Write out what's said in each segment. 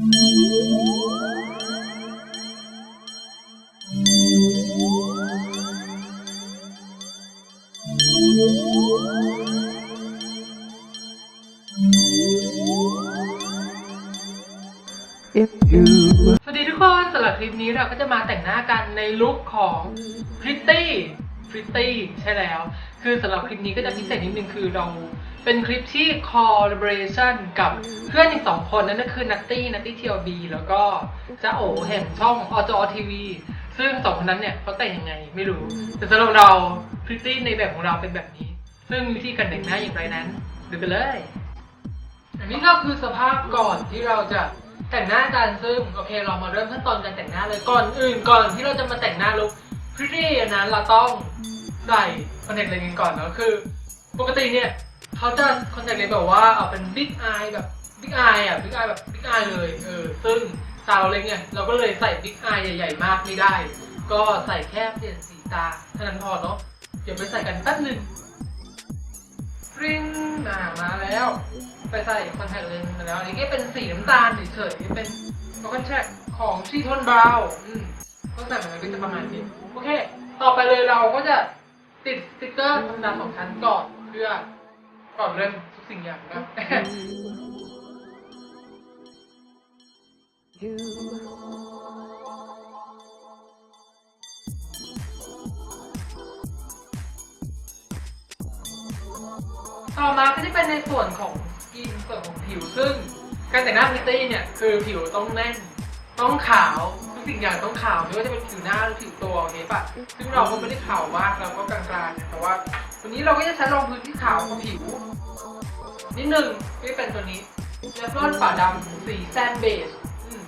สวัสดีทุกคนสำหรับคลิปนี้เราก็จะมาแต่งหน้ากันในลุคของพริตตี้พริตตี้ใช่แล้ว คือสำหรับคลิปนี้ก็จะพิเศษนิดนึงคือเรา เป็นคลิปที่ collaboration กับเพื่อนอีกสองคนนั่นก็คือนัตตี้นัตตี้ทีบีแล้วก็จ้าโอแห่งช่องอจอทีวีซึ่งสองคนนั้นเนี่ยเขาแต่งยังไงไม่รู้ แต่สำหรับเราพริตตี้ในแบบของเราเป็นแบบนี้ ซึ่งวิธีการแต่งหน้าอย่างไรนั้นดูกันเลยอันนี้ก็คือสภาพก่อนที่เราจะแต่งหน้ากันซึ่งโอเคเรามาเริ่มขั้นตอนการแต่งหน้าเลยก่อนอื่นก่อนที่เราจะมาแต่งหน้าลุคพริตตี้นะเราต้องใส่คอนแทคเลนส์กันก่อนเนอะคือ ปกติเนี่ย เขาจะคอนแทคเลนส์แบบว่าเอาเป็นบิ๊กอายแบบบิ๊กอายอะบิ๊กอายแบบบิ๊กอายเลยเออซึ่งตาเราเล็กไงเราก็เลยใส่บิ๊กอายใหญ่ๆมากไม่ได้ ก็ใส่แค่เปลี่ยนสีตาเท่านั้นพอเนาะเดี๋ยวไปใส่กันแป๊บหนึงปริ้งอ่ามาแล้ว ไปใส่คอนแทคเลนส์มาแล้วอันนี้ก็เป็นสีน้ำตาลเฉยๆเป็นคอนแทคของชีทอนบราวน์อืมก็ใส่มันก็จะประมาณนี้โอเค ต่อไปเลยเราก็จะติดสติกเกอร์ธรรมดาสองชั้นก่อนเพื่อ ก่อนเริ่มทุกสิ่งอย่างนะ ต่อมาก็จะเป็นในส่วนของสกินส่วนของผิวซึ่ง การแต่งหน้าพิตตี้เนี่ยคือผิวต้องแน่น ต้องขาวทุกสิ่งอย่างต้องขาวไม่ว่าจะเป็นผิวหน้าหรือผิวตัวโอเคปะซึ่งเราก็ไม่ได้ขาวมากเราก็กลางๆแต่ว่า วันนี้เราก็จะใช้รองพื้นที่ขาวของผิว นิดหนึ่งที่เป็นตัวนี้เลฟลอนป่าดำสีแซนเบจ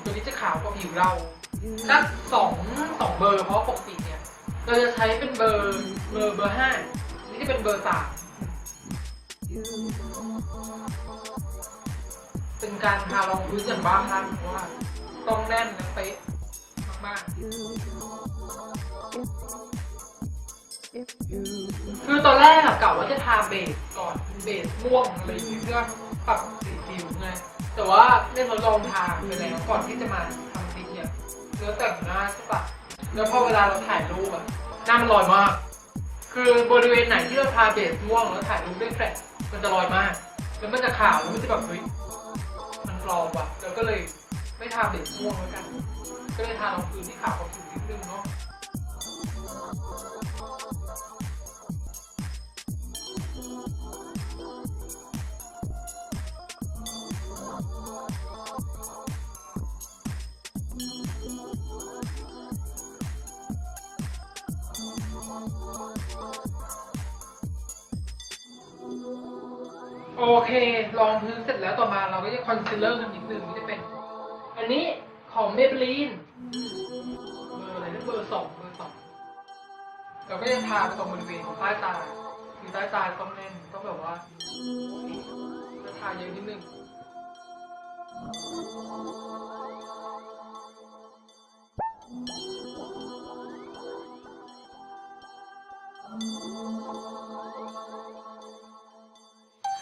ตัวนี้จะขาวกว่าผิวเราสักสองสองเบอร์เพราะปกติเนี่ย เราจะใช้เป็นเบอร์เบอร์เบอร์ห้านี่จะเป็นเบอร์สามเป็นการทารองพื้นอย่างบ้าคลั่งเพราะว่าต้องแน่นและเป๊ะมากๆ คือตอนแรกอะกะว่าจะทาเบสก่อนเบสม่วงอะไรอย่างเงี้ยเพื่อปรับสีผิวไงแต่ว่าได้ทดลองทาไปแล้วก่อนที่จะมาทำสีเนี่ยเนื้อแต่งหน้าใช่ปะแล้วพอเวลาเราถ่ายรูปอะหน้ามันลอยมาก คือบริเวณไหนที่เราทาเบสม่วงแล้วถ่ายรูปด้วยแฟลชมันจะลอยมาก แล้วมันจะขาวแล้วมันจะแบบเฮ้ยมันปลอมว่ะแล้วก็เลยไม่ทาเบสม่วงแล้วกัน ก็เลยทารองพื้นที่ขาวกว่าผิวนิดนึงเนาะ ลองพื้นเสร็จแล้วต่อมาเราก็จะคอนซีลเลอร์กันนิดนึงนี่จะเป็น อันนี้ของเมเบลีนเบอร์อะไรนะเบอร์สองเบอร์สองเราก็จะทาไปตรงบริเวณของใต้ตาคือใต้ตาต้องแน่นต้องแบบว่าจะทาเยอะนิดนึง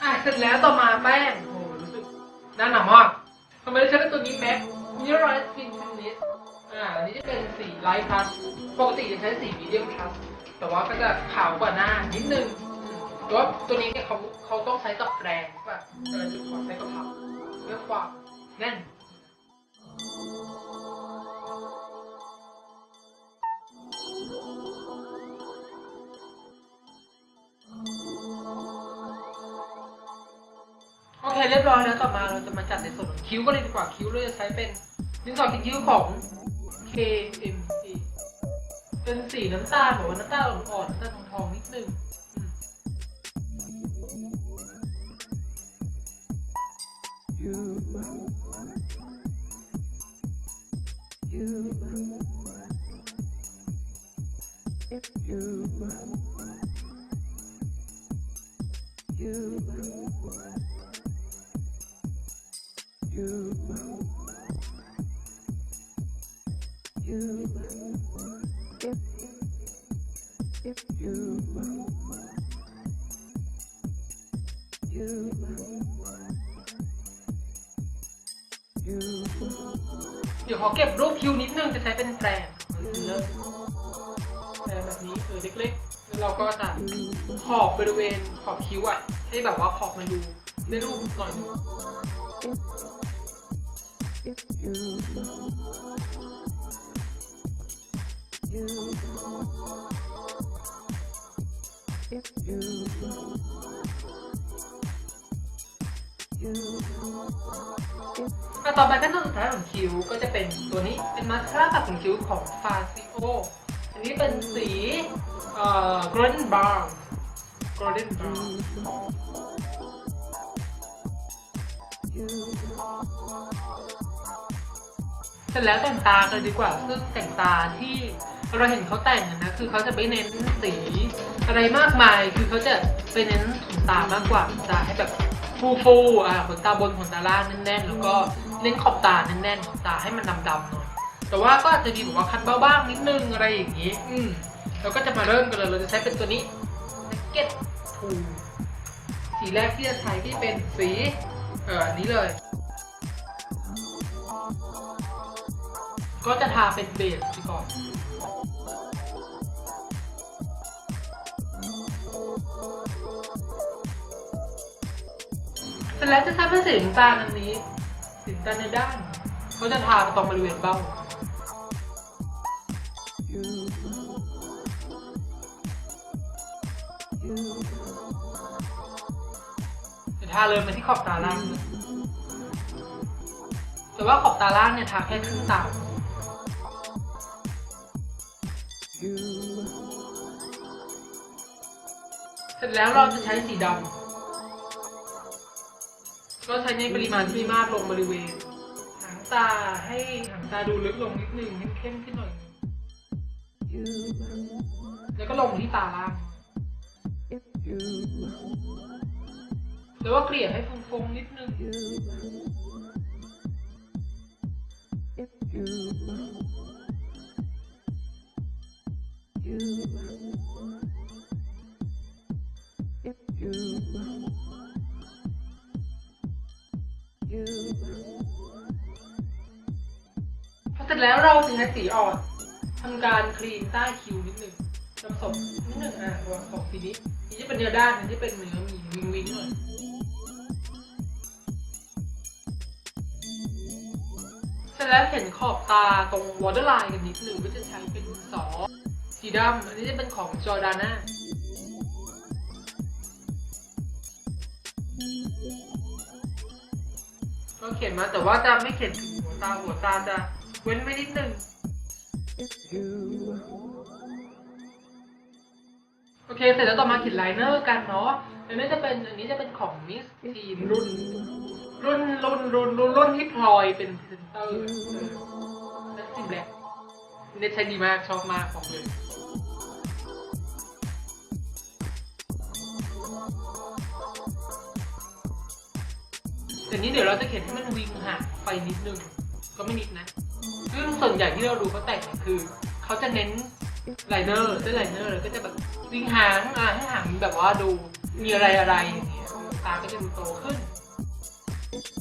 อะเสร็จแล้วต่อมาแป้งโอ้โหรู้สึกหน้าหนามากทำไมได้ใช้เป็นตัวนี้แม็กนิรอยสฟินฟินิสอ่าอันนี้จะเป็นสีไลท์พลัสปกติจะใช้สีมีเดียมพลัสแต่ว่าก็จะขาวกว่าหน้านิดนึงแต่ว่าตัวนี้เนี่ยเขาเขาต้องใช้กับแปรงป่ะเออจุดขอใช้กับพับเพื่อความแน่น เคเรียบร้อยแล้วต่อมาเราจะมาจัดในส่วนของคิ้วกันเลยดีกว่าคิ้วเราจะใช้เป็นดินสอเขียนคิ้วของ KMC เป็นสีน้ำตาลแบบว่าน้ำตาลอ่อนๆน้ำตาลทองๆนิดนึงอืม you you if if you you you เดี๋ยวขอเก็บรูปคิวนิดนึงจะใช้เป็นแปรงเริ่มแปรงแบบนี้เออเล็กๆแล้วเราก็จะขอบบริเวณขอบคิ้วอะให้แบบว่าขอบมันดูได้รูปหน่อยนึง if you you if you you if อะต่อไปขั้นตอนสุดท้ายของคิ้วก็จะเป็นตัวนี้เป็นมาสคาร่าตัดขนคิ้วของฟาซิโออันนี้เป็นสีเอ่อ golden brown golden brown เสร็จแล้วแต่งตากันดีกว่าซึ่งแต่งตาที่เราเห็นเขาแต่งนะ คือเขาจะไม่เน้นสีอะไรมากมาย คือเขาจะไปเน้นขนตามากกว่าตาให้แบบฟูฟูๆอะขนตาบนขนตาล่างแน่นๆ แล้วก็เน้นขอบตาแน่นๆขอบตาให้มันดำๆหน่อย แต่ว่าก็อาจจะมีแบบว่าคัดเบ้าบ้างนิดนึงอะไรอย่างนี้ อืมเราก็จะมาเริ่มกันเลย เราจะใช้เป็นตัวนี้เก็ตทูสีแรกที่จะใช้ที่เป็นสี อออันนี้เลย ก็จะทาเป็นเบสไปก่อนเสร็จแล้วจะใช้เป็นสีน้ำตาลอันนี้สีน้ำตาลในด้าน ก็จะทาตรงบริเวณเบ้า you you าเลยมาที่ขอบตาล่าง แต่ว่าขอบตาล่างเนี่ยทาแค่ครึ่งตาเสร็จแล้วเราจะใช้สีดำก็ใช้ในปริมาณที่ม่มากลงบริเวณ หางตาให้หางตาดูลึกลงนิดนึงเข้มขึ้นหน่อย แล้วก็ลงที่ตาล่าง if you แล้วก็เกลี่ยให้ฟงๆนิดนึง พอเสร็จแล้วเราจะใช้สีอ่อนทำการคลีนใต้คิ้วนิดนึงผสมนิดนึงอะตัวของสีนี้นี่จะเป็นเนื้อด้านอันนี้เป็นเนื้อมีวิงวิงหน่อย เสร็จแล้วเห็นขอบตาตรงวอเตอร์ไลน์กันนิดหนึ่งก็จะใช้เป็นสอสีดำอันนี้จะเป็นของจอร์ดาน่าก็เขียนมาแต่ว่าจะไม่เขียนถึงหัวตาหัวตาจะเว้นไว้นิดหนึ่งโอเค เสร็จแล้วต่อมาเขียนไลเนอร์กันเนาะอันนี้จะเป็นอันนี้จะเป็นของมิสทีนรุ่น รุ่นรุ่นรุ่นรุ่นรุ่นที่พลอยเป็นพรีเซนเตอร์และสีแบล็คเน็ตใช้ดีมากชอบมากบอกเลยแต่นี้เดี๋ยวเราจะเขียนให้มันวิงห่างไปนิดนึง ก็ไม่นิดนะซึ่งส่วนใหญ่ที่เราดูเขาแต่งคือเขาจะเน้นไลเนอร์ด้วยไลเนอร์แล้วก็จะแบบวิ่งหางอะให้หางแบบว่าดูมีอะไรอะไรอย่างเงี้ยตาก็จะดูโตขึ้น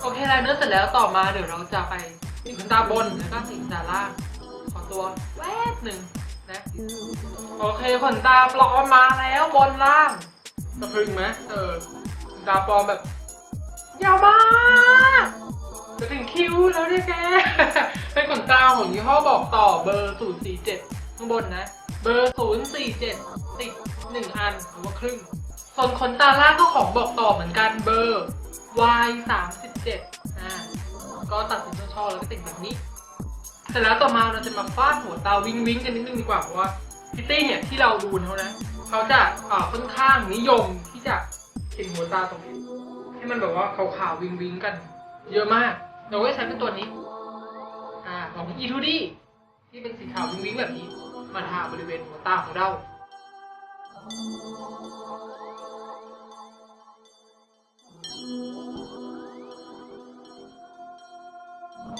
โอเคไลเนอร์เสร็จแล้วต่อมาเดี๋ยวเราจะไปติดขนตาบนแล้วก็ติดขนตาล่าง ขอตัวแวบหนึ่งนะ you โอเคขนตาปลอมมาแล้วบนล่างสะพรึงไหมเออขนตาปลอมแบบยาวมากจะถึงคิ้วแล้วเนี่ยแกเป็นขนตาของยี่ห้อบอกต่อเบอร์ 047 ข้างบนนะ เบอร์ 047 ติดหนึ่งอันหรือว่าครึ่ง ส่วนขนตาล่างก็ของบอกต่อเหมือนกันเบอร์ Y 37อ่าก็ตัดสินช่อๆแล้วก็ติดแบบนี้ เสร็จแล้วต่อมาเราจะมาฟาดหัวตาวิงวิงกันนิดนึงดีกว่าเพราะว่าพิตตี้เนี่ยที่เราดูเขานะเขาจะค่อนข้างนิยมที่จะเห็นหัวตาตรงนี้ ให้มันแบบว่าขาวๆวิงวิงกัน เยอะมาก เราก็ใช้เป็นตัวนี้อ่าของ E2D ที่เป็นสีขาววิงวิงแบบนี้ มาทาบริเวณหัวตาของเรา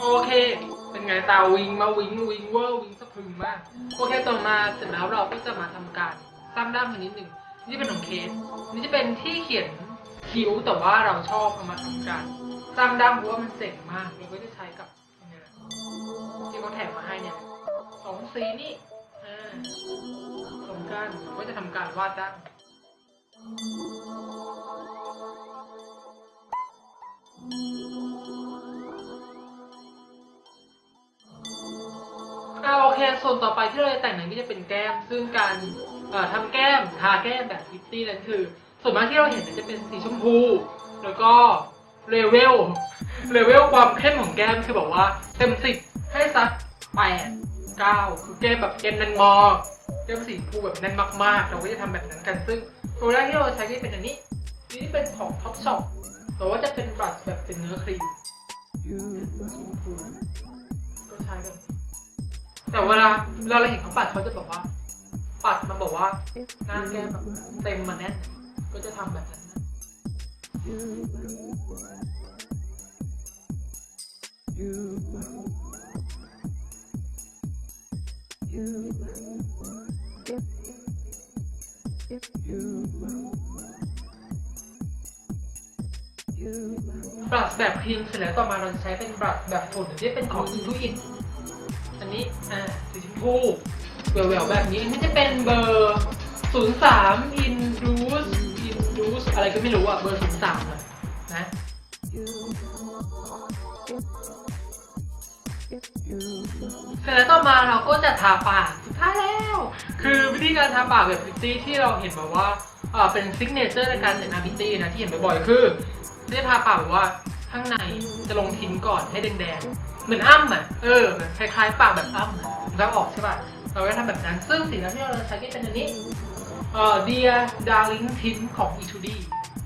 โอเค เป็นไงตาวิงมาวิงวิงเวอร์วิงสะพรึงมาก โอเคต่อมาเสร็จแล้วเราก็จะมาทำการสร้างด้ามกันนิดหนึ่งนี่เป็นของเคสนี่จะเป็นที่เขียนคิ้วแต่ว่าเราชอบเอามาทำการสร้างด้ามเพราะว่ามันเจ๋งมากเราก็จะใช้กับยังไงล่ะที่เขาแถมมาให้เนี่ยสองสีนี่อ่ารกันก็จะทำการวาดด้าม โอเคส่วนต่อไปที่เราจะแต่งนั้นก็จะเป็นแก้ม ซึ่งการเอ่อทำแก้มทาแก้มแบบฟิตตี้นั้นคือ ส่วนมากที่เราเห็นเนี่ยจะเป็นสีชมพู แล้วก็เลเวลเลเวลความเข้มของแก้มคือบอกว่าเต็มสิบให้สักแปดเก้าคือแก้มแบบแก้มแน่นมากแก้มสีชมพูแบบแน่นมากๆ เราก็จะทำแบบนั้นกัน ซึ่งตัวแรกที่เราใช้ก็เป็นอันนี้นี่เป็นของ Top Shop แต่ว่าจะเป็นบรัชแบบเป็นเนื้อครีม you, ชมพูก็ใช้กัน แต่เวลาเราเห็นเขาปัดเขาจะบอกว่า ปัดมาบอกว่าหน้าแก้มแบบเต็มมาแน่นก็จะทำแบบนั้นนะบรัชแบบครีมเสร็จแล้วต่อมาเราจะใช้เป็นบรัชแบบโทนที่เป็นของ Intuit อัน นี้ อ่าสีชมพูแหววๆแบบนี้ อันนี้จะเป็นเบอร์03 Induce Induce อะไรก็ไม่รู้อะ เบอร์03อะนะ you, if, if you, เสร็จแล้วต่อมาเราก็จะทาปากสุดท้ายแล้ว คือวิธีการทาปากแบบพิตตี้ที่เราเห็นแบบว่าเออเป็นซิกเนเจอร์ในการแต่งหน้าพิตตี้นะที่เห็นบ่อยๆคือจะทาปากแบบว่าข้างในจะลงทิ้งก่อนให้แดงๆ เหมือนอ้ำอะเออคล้ายๆปากแบบอ้ำอะแล้วออกใช่ป่ะเราก็ทำแบบนั้น ซึ่งสีที่เราจะใช้ก็เป็นอันนี้เอ่อ Dear Darling Tint ของ E2D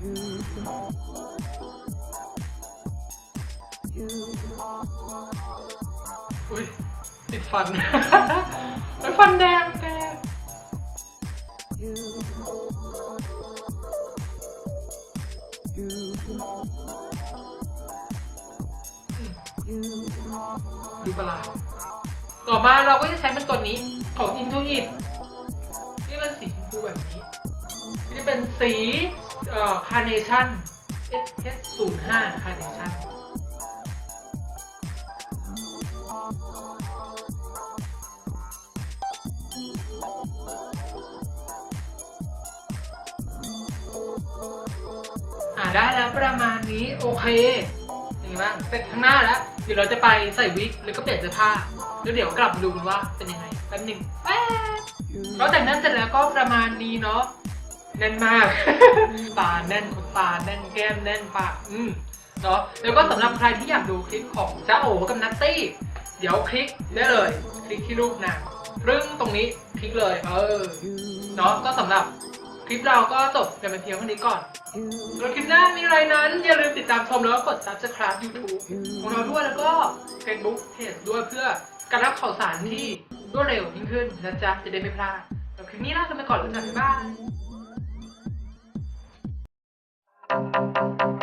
you, you, อุ้ยติดฟันไอ้ฟันแดงแก ดูประหลาดต่อมาเราก็จะใช้เป็นตัวนี้ของ Intuit ที่เป็นสีชมพูแบบนี้ ที่เป็นสีเอ่อ Carnation SS05 Carnation อ่าได้แล้วประมาณนี้ โอเคเป็นไงบ้างเสร็จข้างหน้าแล้ว เดี๋ยวเราจะไปใส่วิกแล้วก็เปลี่ยนเสื้อผ้าแล้วเดี๋ยวกลับดูกันว่าเป็นยังไงแป๊บหนึ่งแป๊บเราแต่งหนั้นเสร็จแล้วก็ประมาณนี้เนาะแน่นมาก ตาแน่นขนตาแน่นแก้มแน่นปากอืมเนาะแล้วก็สำหรับใครที่อยากดูคลิปของจ้าโอกับนัตตี้ เดี๋ยวคลิกได้เลย คลิกที่รูปนางรึงตรงนี้คลิกเลย เออเนาะก็สำหรับ คลิปเราก็จบกันไปเพียงเท่านี้ก่อนแล้วคลิปหน้ามีอะไรนั้น อย่าลืมติดตามชมแล้วก็กด subscribe YouTube ของเราด้วยแล้วก็ Facebook เพจด้วยเพื่อการรับข่าวสารที่รวดเร็วยิ่งขึ้นนะจ๊ะจะได้ไม่พลาดแล้วคลิปนี้ลาไปก่อนแล้วจากไปบ้ายบาย